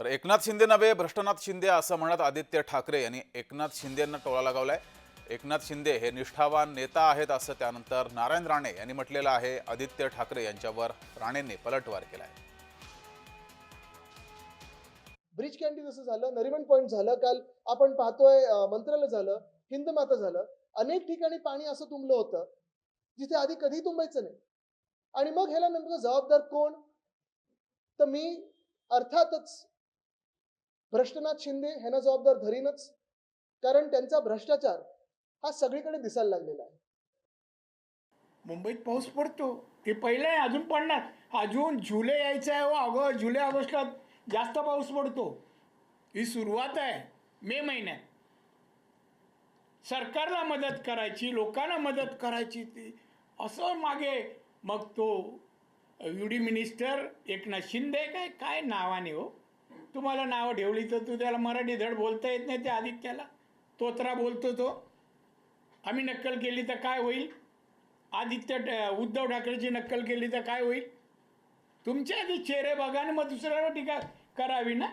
तर एकनाथ शिंदे नव्हे भ्रष्टनाथ शिंदे असं म्हणत आदित्य ठाकरे यांनी एकनाथ शिंदेंना टोळा लगावलाय. एकनाथ शिंदे हे निष्ठावान नेता आहेत असं त्यानंतर नारायण राणे यांनी म्हटलेलं आहे. आदित्य ठाकरे यांच्यावर राणेंनी पलटवार केलाय. ब्रिज कॅन्डी जसं झालं नरिमन पॉईंट झालं काल आपण पाहतोय मंत्रालय झालं हिंद माता झालं. अनेक ठिकाणी पाणी असं तुंबलं होतं जिथे आधी कधी तुंबायचं नाही. आणि मग ह्याला नेमकं जबाबदार कोण? तर मी अर्थातच भ्रष्टनाथ शिंदे ह्यांना जबाबदार धरीनच. कारण त्यांचा भ्रष्टाचार हा सगळीकडे दिसायला लागलेला आहे. मुंबईत पाऊस पडतो. ते पहिलं आहे अजून पडणार. अजून जुलै यायचं आहे हो. ऑगस्ट जुलै ऑगस्टात जास्त पाऊस पडतो. ही सुरुवात आहे. मे महिन्यात. सरकारला मदत करायची लोकांना मदत करायची ती. असं मागे मग तो युडी मिनिस्टर एकनाथ शिंदे काय काय नावाने हो. तुम्हाला नावं ठेवली तर तू त्याला मराठी धड बोलता येत नाही त्या आदित्याला. तोत्रा बोलतो तो. आम्ही नक्कल केली तर काय होईल? आदित्य उद्धव ठाकरेची नक्कल केली तर काय होईल? तुमच्या आधी चेहरे बघा आणि मग दुसऱ्यावर टीका करावी ना?